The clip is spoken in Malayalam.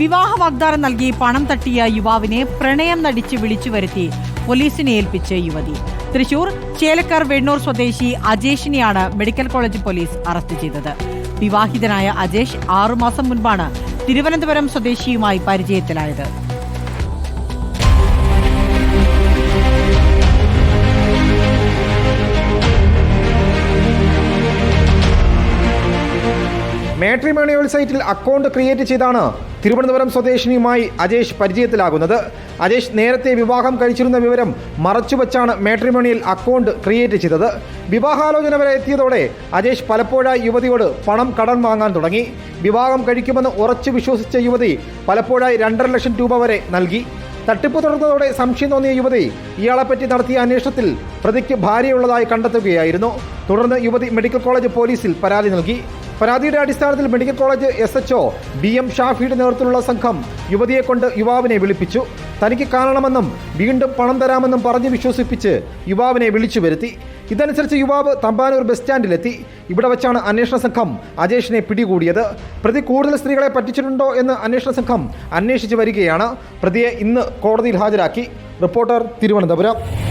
വിവാഹ വാഗ്ദാനം നൽകി പണം തട്ടിയ യുവാവിനെ പ്രണയം നടിച്ച് വിളിച്ചു വരുത്തി പോലീസിനെ ഏൽപ്പിച്ച യുവതി. തൃശൂർ ചേലക്കാർ വെണ്ണൂർ സ്വദേശി അജേഷിനെയാണ് മെഡിക്കൽ കോളേജ് പോലീസ് അറസ്റ്റ് ചെയ്തത്. വിവാഹിതനായ അജേഷ് ആറുമാസം മുൻപാണ് തിരുവനന്തപുരം സ്വദേശിയുമായി പരിചയത്തിലായത്. മാട്രിമോണിയൽ സൈറ്റിൽ അക്കൗണ്ട് ക്രിയേറ്റ് ചെയ്താണ് തിരുവനന്തപുരം സ്വദേശിനിയുമായി അജേഷ് പരിചയത്തിലാകുന്നത്. അജേഷ് നേരത്തെ വിവാഹം കഴിച്ചിരുന്ന വിവരം മറച്ചുവെച്ചാണ് മേട്രിമോണിയിൽ അക്കൗണ്ട് ക്രിയേറ്റ് ചെയ്തത്. വിവാഹാലോചന വരെ എത്തിയതോടെ അജേഷ് പലപ്പോഴായി യുവതിയോട് പണം കടം വാങ്ങാൻ തുടങ്ങി. വിവാഹം കഴിക്കുമെന്ന് ഉറച്ചു വിശ്വസിച്ച യുവതി പലപ്പോഴായി രണ്ടര ലക്ഷം രൂപ വരെ നൽകി. തട്ടിപ്പ് തുടർന്നതോടെ സംശയം തോന്നിയ യുവതി ഇയാളെപ്പറ്റി നടത്തിയ അന്വേഷണത്തിൽ പ്രതിക്ക് ഭാര്യയുള്ളതായി കണ്ടെത്തുകയായിരുന്നു. തുടർന്ന് യുവതി മെഡിക്കൽ കോളേജ് പോലീസിൽ പരാതി നൽകി. പരാതിയുടെ അടിസ്ഥാനത്തിൽ medical college S H B M ഷാഫിയുടെ നേതൃത്വത്തിലുള്ള സംഘം യുവതിയെ കൊണ്ട് യുവാവിനെ വിളിപ്പിച്ചു. തനിക്ക് കാണണമെന്നും വീണ്ടും പണം തരാമെന്നും പറഞ്ഞ് വിശ്വസിപ്പിച്ച് യുവാവിനെ വിളിച്ചു വരുത്തി. ഇതനുസരിച്ച് യുവാവ് തമ്പാനൂർ ബസ് സ്റ്റാൻഡിലെത്തി. ഇവിടെ വെച്ചാണ് അന്വേഷണ സംഘം അജേഷിനെ പിടികൂടിയത്. പ്രതി കൂടുതൽ സ്ത്രീകളെ പറ്റിച്ചിട്ടുണ്ടോ എന്ന് അന്വേഷണ സംഘം അന്വേഷിച്ചു വരികയാണ്. പ്രതിയെ ഇന്ന് കോടതിയിൽ ഹാജരാക്കി. റിപ്പോർട്ടർ തിരുവനന്തപുരം.